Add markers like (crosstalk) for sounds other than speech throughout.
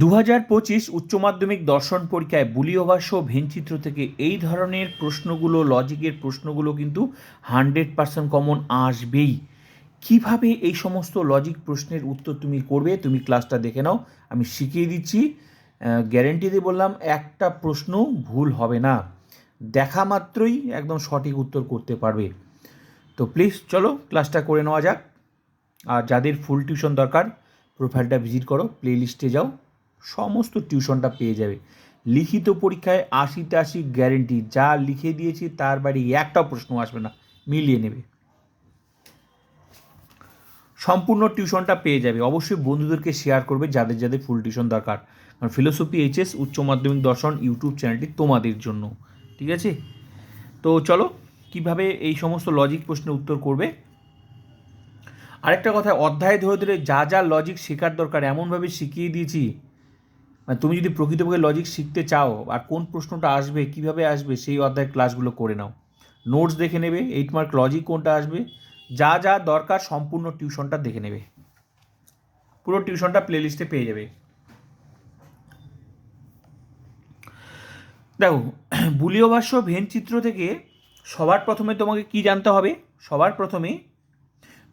দু হাজার পঁচিশ উচ্চ মাধ্যমিক দর্শন পরীক্ষায় বুলীয় ভাষ্য ও ভেনচিত্র থেকে এই ধরনের প্রশ্নগুলো, লজিকের প্রশ্নগুলো কিন্তু হান্ড্রেড পার্সেন্ট কমন আসবেই। কীভাবে এই সমস্ত লজিক প্রশ্নের উত্তর তুমি করবে, তুমি ক্লাসটা দেখে নাও। আমি শিখিয়ে দিচ্ছি। গ্যারেন্টি দিয়ে বললাম, একটা প্রশ্ন ভুল হবে না। দেখা মাত্রই একদম সঠিক উত্তর করতে পারবে। তো প্লিজ চলো ক্লাসটা করে নেওয়া যাক। আর যাদের ফুল টিউশন দরকার প্রোফাইলটা ভিজিট করো প্লে লিস্টে যাও। সমস্ত টিউশনটা পেয়ে যাবে। লিখিত পরীক্ষায় আশিতে আশি গ্যারেন্টি যা লিখে দিয়েছি তার বাড়ি একটা প্রশ্ন আসবে না, মিলিয়ে নেবে। সম্পূর্ণ টিউশনটা পেয়ে যাবে। অবশ্যই বন্ধুদেরকে শেয়ার করবে যাদের যাদের ফুল টিউশন দরকার। কারণ ফিলোসফি এইচএস উচ্চ মাধ্যমিক দর্শন ইউটিউব চ্যানেলটি তোমাদের জন্য। ঠিক আছে? তো চলো, কীভাবে এই সমস্ত লজিক প্রশ্নের উত্তর করবে? আরেকটা কথা, অধ্যায় ধরে ধরে যা যা লজিক শেখার দরকার, এমনভাবে শিখিয়ে দিয়েছি মানে তুমি যদি প্রকৃতপক্ষে লজিক শিখতে চাও আর কোন প্রশ্নটা আসবে, কীভাবে আসবে, সেই অধ্যায়ের ক্লাসগুলো করে নাও। নোটস দেখে নেবে এইট মার্ক লজিক কোনটা আসবে, যা যা দরকার সম্পূর্ণ টিউশনটা দেখে নেবে। পুরো টিউশনটা প্লেলিস্টে পেয়ে যাবে। দেখো, (clears throat) বুলীয় ভাষ্য ভেন চিত্র থেকে সবার প্রথমে তোমাকে কি জানতে হবে? সবার প্রথমে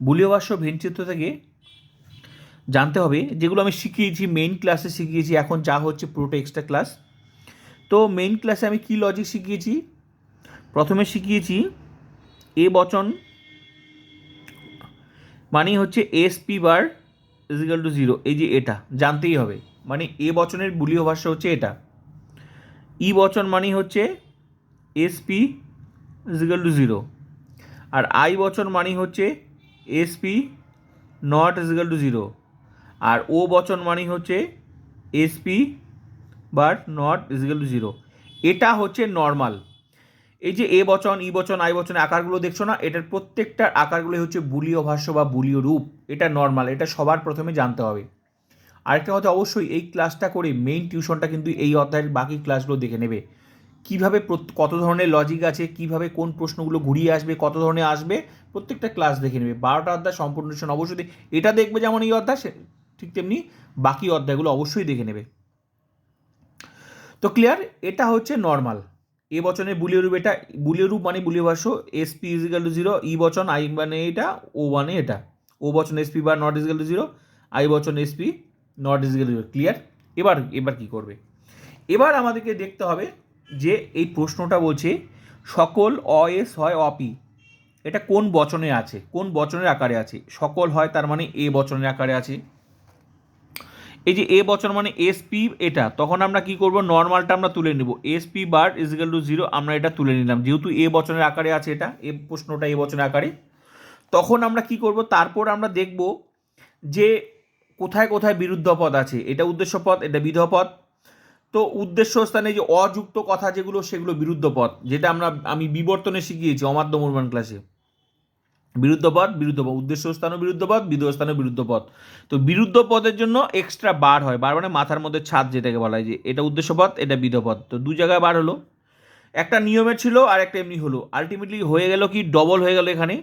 বুলীয় ভাষ্য ভেন চিত্র থেকে জানতে হবে, যেগুলো আমি শিখিয়েছি মেইন ক্লাসে শিখিয়েছি, এখন যা হচ্ছে পুরোটা এক্সট্রা ক্লাস তো মেইন ক্লাসে আমি কি লজিক শিখিয়েছি? প্রথমে শিখিয়েছি এ বচন মানে হচ্ছে S P bar is equal to zero এই যে এটা, জানতেই হবে। মানে এ বচনের বুলীয় ভাষ্য হচ্ছে এটা। ই বচন মানেই হচ্ছে S P is equal to zero R I বচন মানেই হচ্ছে S P not is equal to zero R O বচন মানে হচ্ছে SP but not is equal to zero এটা হচ্ছে নর্মাল এই যে এ বচন, ই বচন, আই বচনের আকারগুলো দেখছ না? এটার প্রত্যেকটার আকারগুলো হচ্ছে বুলীয় ভাষ্য বা বুলীয় রূপ। এটা নর্মাল এটা সবার প্রথমে জানতে হবে। আরেকটা কথা অবশ্যই, এই ক্লাসটা করে মেইন টিউশনটা কিন্তু এই অধ্যায়ের বাকি ক্লাসগুলো দেখে নেবে। কীভাবে কত ধরনের লজিক আছে, কীভাবে কোন প্রশ্নগুলো ঘুরিয়ে আসবে, কত ধরনের আসবে, প্রত্যেকটা ক্লাস দেখে নেবে। বারোটা অধ্যায় সম্পূর্ণ অবশ্যই এটা দেখবে যেমন এই অধ্যায় ঠিক তেমনি বাকি অধ্যায়গুলো অবশ্যই দেখে নেবে। তো ক্লিয়ার এটা হচ্ছে নর্মাল এ বচনের বুলীয় রূপ এটা, বুলীয় রূপ মানে বুলীয় ভাষ্য S P is equal to zero E বচন আই মানে এটা ও মানে এটা। ও বচন S P bar not is equal to zero I বচন S P not is equal to zero clear এবার এবার কি করবে? এবার আমাদেরকে দেখতে হবে যে এই প্রশ্নটা বলছে, সকল অ, এস হয় অপি এটা কোন বচনে আছে? কোন বচনের আকারে আছে? সকল হয় তার মানে এ বচনের আকারে আছে। এই যে এ বছর মানে এসপি এটা, তখন আমরা কি করব? নর্মালটা আমরা তুলে নেব। SP bar is is equal to zero আমরা এটা তুলে নিলাম। যেহেতু এ বছরের আকারে আছে এটা, এ প্রশ্নটা এ বছরের আকারে। তখন আমরা কি করব? তারপর আমরা দেখব যে কোথায় কোথায় বিরুদ্ধ পদ আছে। এটা উদ্দেশ্য পদ এটা বিধ পদ তো উদ্দেশ্য স্থানে যে অযুক্ত কথা যেগুলো, সেগুলো বিরুদ্ধ পদ যেটা আমরা, আমি বিবর্তনে শিখিয়েছি অমাদ্য মুরমান ক্লাসে। বিরুদ্ধ পদ বিরুদ্ধ পদ উদ্দেশ্য স্থানও বিরুদ্ধ পদ স্থানও বিরুদ্ধ পদ তো বিরুদ্ধ পদের জন্য এক্সট্রা বার হয়। বার মানে মাথার মধ্যে ছাদ যেটাকে বলা হয় যে এটা উদ্দেশ্য পদ এটা বিধ পদ তো দু জায়গায় বার হলো। একটা নিয়মের ছিল আর একটা এমনি হলো। আলটিমেটলি হয়ে গেল কি? ডবল হয়ে গেল এখানে।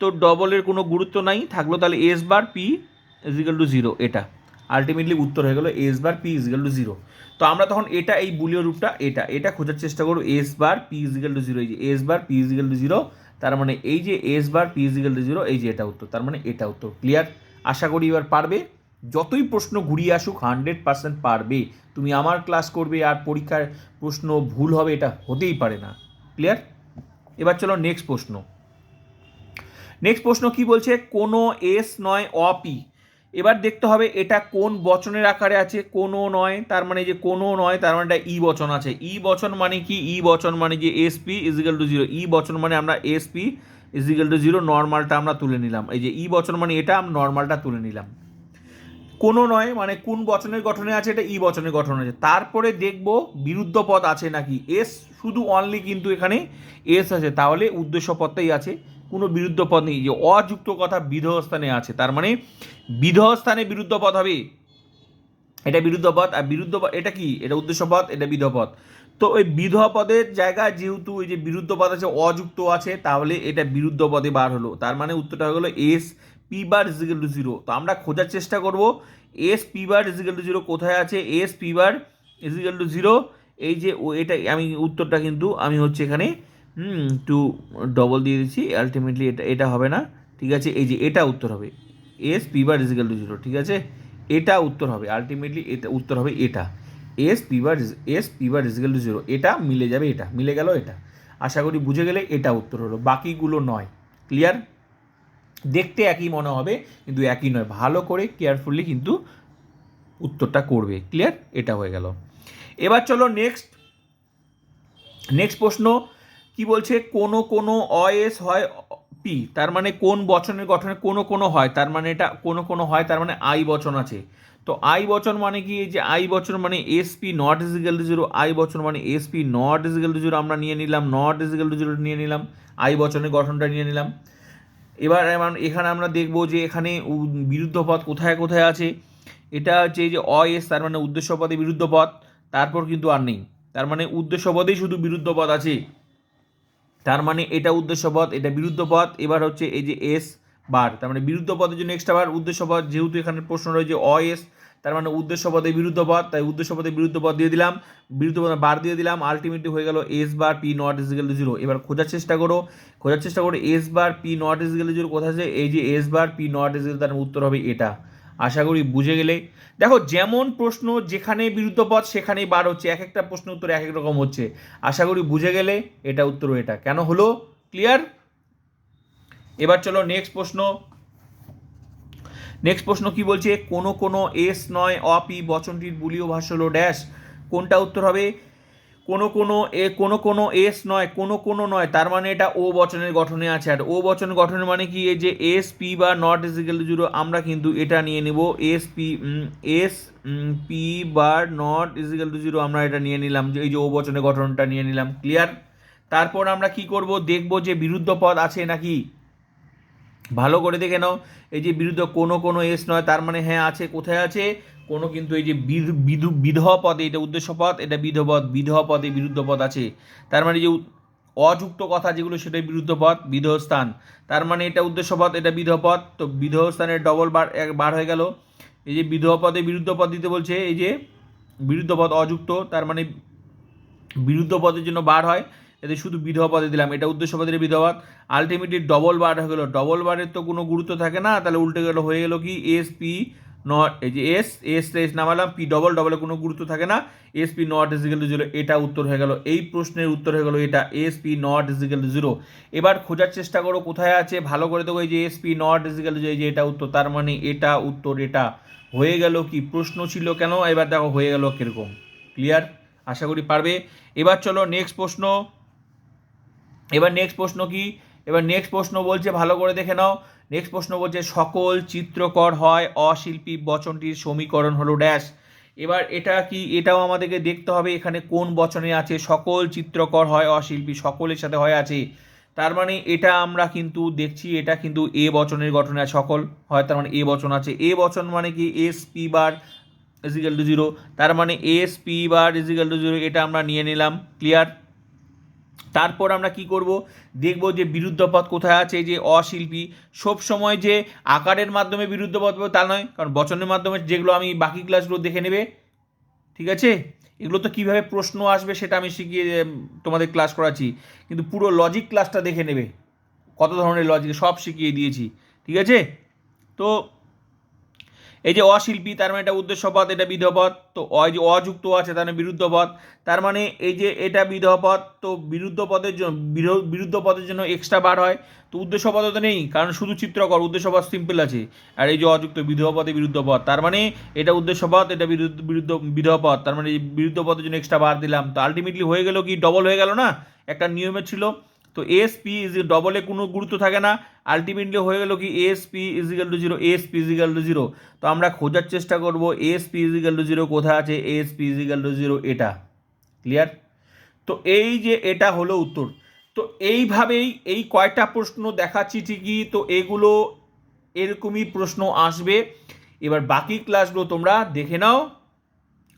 তো ডবলের কোনো গুরুত্ব নাই। থাকল তাহলে S bar P is equal to zero এটা। আলটিমেটলি উত্তর হয়ে গেলো S bar P is equal to zero তো আমরা তখন এটা, এই বুলীয় রূপটা, এটা। এটা খোঁজার চেষ্টা করব S bar P is equal to zero এই যে S bar P is equal to zero তার মানে এই যে S bar P is equal to zero এই যে এটা উত্তর, তার মানে এটা উত্তর ক্লিয়ার আশা করি এবার পারবে। যতই প্রশ্ন ঘুরিয়ে আসুক হান্ড্রেড পার্সেন্ট পারবে। তুমি আমার ক্লাস করবে আর পরীক্ষার প্রশ্ন ভুল হবে, এটা হতেই পারে না। ক্লিয়ার এবার চলো নেক্সট প্রশ্ন। নেক্সট প্রশ্ন কি বলছে? কোনো এস নয় অপি এবার দেখতে হবে এটা কোন বচনের আকারে আছে কোনো নয়, তার মানে যে কোনো নয়, তার মানে এটা ই বচন আছে। ই বচন মানে কি? ই বচন মানে যে SP is equal to zero ই বচন মানে আমরা SP is equal to zero নর্মালটা আমরা তুলে নিলাম। এই যে ই বচন মানে এটা, আমরা নর্মালটা তুলে নিলাম। কোনো নয় মানে কোন বচনের গঠনে আছে, এটা ই বচনের গঠনে আছে। তারপরে দেখব বিরুদ্ধ পদ আছে নাকি? এস শুধু অনলি কিন্তু এখানে এস আছে। তাহলে উদ্দেশ্য পদটাই আছে। কোনো বিরুদ্ধ পদ নেই, যে অযুক্ত কথা বিধ স্থানে আছে। তার মানে বিধ স্থানে বিরুদ্ধ পদ হবে। এটা বিরুদ্ধ পদ, আর বিরুদ্ধ এটা কি? এটা উদ্দেশ্য পদ, এটা বিধ পদ। তো ওই বিধ পদের জায়গায় যেহেতু ওই যে বিরুদ্ধ পদ আছে, অযুক্ত আছে, তাহলে এটা বিরুদ্ধ পদে বার হলো। তার মানে উত্তরটা গেলো S P bar is equal to zero তো আমরা খোঁজার চেষ্টা করব S P bar is equal to zero কোথায় আছে? S P bar is equal to zero এই যে এটা আমি, উত্তরটা কিন্তু আমি হচ্ছে এখানে হুম টু ডবল দিয়ে দিচ্ছি আলটিমেটলি এটা এটা হবে না, ঠিক আছে? এই যে এটা উত্তর হবে। S P bar is equal to zero ঠিক আছে? এটা উত্তর হবে আলটিমেটলি এটা উত্তর হবে এটা। S P bar S P bar is equal to zero এটা মিলে যাবে এটা, মিলে গেল এটা। আশা করি বুঝে গেলে এটা উত্তর হলো, বাকিগুলো নয়। ক্লিয়ার দেখতে একই মনে হবে, কিন্তু একই নয়। ভালো করে কেয়ারফুলি কিন্তু উত্তরটা করবে। ক্লিয়ার এটা হয়ে গেল। এবার চলো নেক্সট নেক্সট প্রশ্ন। কি বলছে? কোনো কোনো অএস হয় পি তার মানে কোন বচনের গঠনে কোনো কোনো হয়, তার মানে এটা কোনো কোনো হয়, তার মানে আই বচন আছে। তো আই বচন মানে কি? যে আই বচন মানে S P not is equal to zero, I বচন মানে S P not is equal to zero আমরা নিয়ে নিলাম, নট ইজিক্যাল টু জিরো নিয়ে নিলাম, আই বচনের গঠনটা নিয়ে নিলাম। এবার এখানে আমরা দেখব যে এখানে বিরুদ্ধ পদ কোথায় কোথায় আছে? এটা হচ্ছে যে অ এস তার মানে উদ্দেশ্য পদে বিরুদ্ধ পদ, তারপর কিন্তু আর নেই। তার মানে উদ্দেশ্য পদেই শুধু বিরুদ্ধ পদ আছে। তার মানে এটা উদ্দেশ্য পদ এটা বিরুদ্ধ পদ এবার হচ্ছে এই যে এস বার তার মানে বিরুদ্ধ পদের জন্য এক্সট্রা বার উদ্দেশ্য পদ যেহেতু এখানে প্রশ্ন রয়েছে অ এস তার মানে উদ্দেশ্য পদে বিরুদ্ধ পদ তাই উদ্দেশ্য পদে বিরুদ্ধ পদ দিয়ে দিলাম। বিরুদ্ধ পদে বার দিয়ে দিলাম আলটিমেটলি হয়ে গেল S bar P not is equal to zero এবার খোঁজার চেষ্টা করো, খোঁজার চেষ্টা করো S bar P not is equal to zero কোথায় এই যে S bar P not is equal তার উত্তর হবে এটা। আশা করি বুঝে গেলে। দেখো, যেমন প্রশ্ন, যেখানে বিরুদ্ধ পদ সেখানেই বার হচ্ছে। এক একটা প্রশ্ন উত্তর এক এক রকম হচ্ছে। আশা করি বুঝে গেলে এটা উত্তর এটা। কেন হলো? ক্লিয়ার এবার চলো নেক্সট প্রশ্ন। নেক্সট প্রশ্ন কি বলছে? কোনো কোনো এস নয় অপি বচনটির বুলীয় ভাষ্য হলো ড্যাশ কোনটা উত্তর হবে? কোনো কোনো এ, কোনো কোনো এস নয়, কোনো কোনো নয়, তার মানে এটা ও বচনের গঠনে আছে। আর ও বচন গঠনে মানে কি? এই যে S, P bar not is is equal zero, আমরা কিন্তু এটা নিয়ে নেব। S, P S P bar not is equal to zero, আমরা এটা নিয়ে নিলাম। যে এই যে ও বচনের গঠনটা নিয়ে নিলাম। ক্লিয়ার? তারপর আমরা কি করব? দেখব যে বিরুদ্ধ পদ আছে নাকি। ভালো করে দেখে নাও। এই যে বিরুদ্ধ কোনো কোনো এস নয়, তার মানে হ্যাঁ আছে, কোথায় আছে? কোনো কিন্তু এই যে বিধ- বিধু পদে এটা উদ্দেশ্য পদ, এটা বিধ পদ পদে বিরুদ্ধ পদ আছে। তার মানে যে অযুক্ত কথা যেগুলো, সেটাই বিরুদ্ধ পদ বিধহ স্থান। তার মানে এটা উদ্দেশ্য পদ, এটা বিধহ পদ। তো বিধহ স্থানের ডবল বার, এক বার হয়ে গেল। এই যে বিধহ পদে বিরুদ্ধ পদ দিতে বলছে, এই যে বিরুদ্ধ পদ অযুক্ত, তার মানে বিরুদ্ধ পদের জন্য বার হয়। এতে শুধু বিধবা পদে দিলাম। এটা উদ্দেশ্য পদের বিধবা। আলটিমেটলি ডবল বার হয়ে গেলো। ডবল বারের তো কোনো গুরুত্ব থাকে না। তাহলে উল্টে গেল, হয়ে গেল কি? এস পি নট এই যে এস এস এস নামালাম পি ডবল ডবলে কোনো গুরুত্ব থাকে না। S P not is equal to zero এটা উত্তর হয়ে গেল। এই প্রশ্নের উত্তর হয়ে গেল এটা। S P not is equal to zero এবার খোঁজার চেষ্টা করো, কোথায় আছে? ভালো করে দেবো এই যে S P not is equal to যে এটা উত্তর। তার মানে এটা উত্তর, এটা। হয়ে গেল কি? প্রশ্ন ছিল কেন? এবার দেখো, হয়ে গেল কীরকম। ক্লিয়ার আশা করি পারবে। এবার চলো নেক্সট প্রশ্ন। এবার নেক্সট প্রশ্ন কি? এবার নেক্সট প্রশ্ন বলছে, ভালো করে দেখে নাও। নেক্সট প্রশ্ন বলছে, সকল চিত্রকর হয় অশিল্পী বচনটির সমীকরণ হলো ড্যাশ এবার এটা কি, এটাও আমাদেরকে দেখতে হবে, এখানে কোন বচনে আছে, সকল চিত্রকর হয় অশিল্পী, সকলের সাথে হয় আছে। তার মানে এটা আমরা কিন্তু দেখছি, এটা কিন্তু এ বচনের গঠনে সকল হয়, তার মানে এ বচন আছে। এ বচন মানে কি? S P bar is equal to zero তার মানে S P bar is equal to zero এটা আমরা নিয়ে নিলাম ক্লিয়ার তারপর আমরা কি করব? দেখব যে বিরুদ্ধ পদ কোথায় আছে, যে অশিল্পী। সব সময় যে আকারের মাধ্যমে বিরুদ্ধ পদ পাবো তা নয়, কারণ বচনের মাধ্যমে যেগুলো আমি বাকি ক্লাসগুলো দেখে নেবে, ঠিক আছে? এগুলো তো কীভাবে প্রশ্ন আসবে সেটা আমি শিখিয়ে তোমাদের ক্লাস করাচ্ছি। কিন্তু পুরো লজিক ক্লাসটা দেখে নেবে। কত ধরনের লজিক সব শিখিয়ে দিয়েছি, ঠিক আছে? তো এই যে অশিল্পী, তার মানে এটা উদ্দেশ্য পদ এটা বিধপদ তো অ যে অযুক্ত আছে, তার মানে বিরুদ্ধ পদ তার মানে এই যে এটা বিধহ তো বিরুদ্ধ পদের জন্য বিরো- বিরুদ্ধ পদের জন্য এক্সট্রা বার হয়। তো উদ্দেশ্য পদ তো নেই, কারণ শুধু চিত্রকর উদ্দেশ্য পদ সিম্পল আছে। আর এই যে অযুক্ত বিধহ পদে বিরুদ্ধ পদ তার মানে এটা উদ্দেশ্য পদ এটা বিরুদ্ধ বিরুদ্ধ বিধহ তার মানে এই বিরুদ্ধ পদের জন্য এক্সট্রা বার দিলাম। তো আলটিমেটলি হয়ে গেল কি ডবল হয়ে গেল না? একটা নিয়মের ছিল। তো এস পি ইজ ডবলে কোনো গুরুত্ব থাকে না। আলটিমেটলি হয়ে গেল কি S P is equal to zero S P is equal to zero তো আমরা খোঁজার চেষ্টা করব S P is equal to zero কোথায় আছে? S P is equal to zero এটা। ক্লিয়ার তো এই যে এটা হলো উত্তর। তো এইভাবেই এই কয়টা প্রশ্ন দেখাচ্ছি ঠিকই, তো এগুলো এরকমই প্রশ্ন আসবে। এবার বাকি ক্লাসগুলো তোমরা দেখে নাও।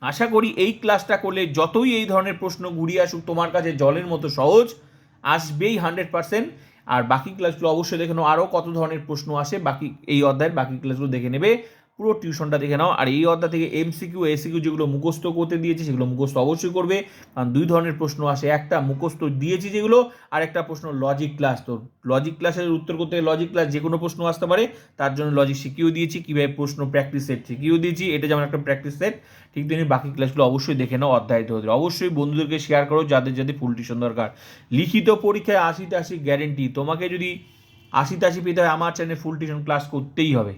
আশা করি এই ক্লাসটা করলে যতই এই ধরনের প্রশ্ন ঘুরিয়ে আসুক, তোমার কাছে জলের মতো সহজ। আসবেই হান্ড্রেড পার্সেন্ট। আর বাকি ক্লাসগুলো অবশ্যই দেখে নেব আরও কত ধরনের প্রশ্ন আসে। বাকি এই অধ্যায়ের বাকি ক্লাসগুলো দেখে নেবে। পুরো টিউশনটা দেখে নাও। আর এই অধ্যায় থেকে এমসিকিউ এসিকিউ যেগুলো মুখস্থ করতে দিয়েছি, সেগুলো মুখস্থ অবশ্যই করবে। কারণ দুই ধরনের প্রশ্ন আসে। একটা মুখস্থ দিয়েছি যেগুলো, আর একটা প্রশ্ন লজিক ক্লাস তো লজিক ক্লাসের উত্তর করতে লজিক ক্লাস যে কোনো প্রশ্ন আসতে পারে। তার জন্য লজিক শিখিয়েও দিয়েছি, কীভাবে প্রশ্ন প্র্যাকটিস সেট শিখিয়েও দিয়েছি। এটা যেমন একটা প্র্যাকটিস সেট ঠিক তেমনি বাকি ক্লাসগুলো অবশ্যই দেখে নাও অধ্যায় ধরে ধরে। অবশ্যই বন্ধুদেরকে শেয়ার করো, যাদের যাদের ফুল টিউশন দরকার। লিখিত পরীক্ষায় আশিতে আশি গ্যারেন্টি তোমাকে যদি আশি পেতে হয়, আমার চ্যানেলে ফুল টিউশন ক্লাস করতেই হবে।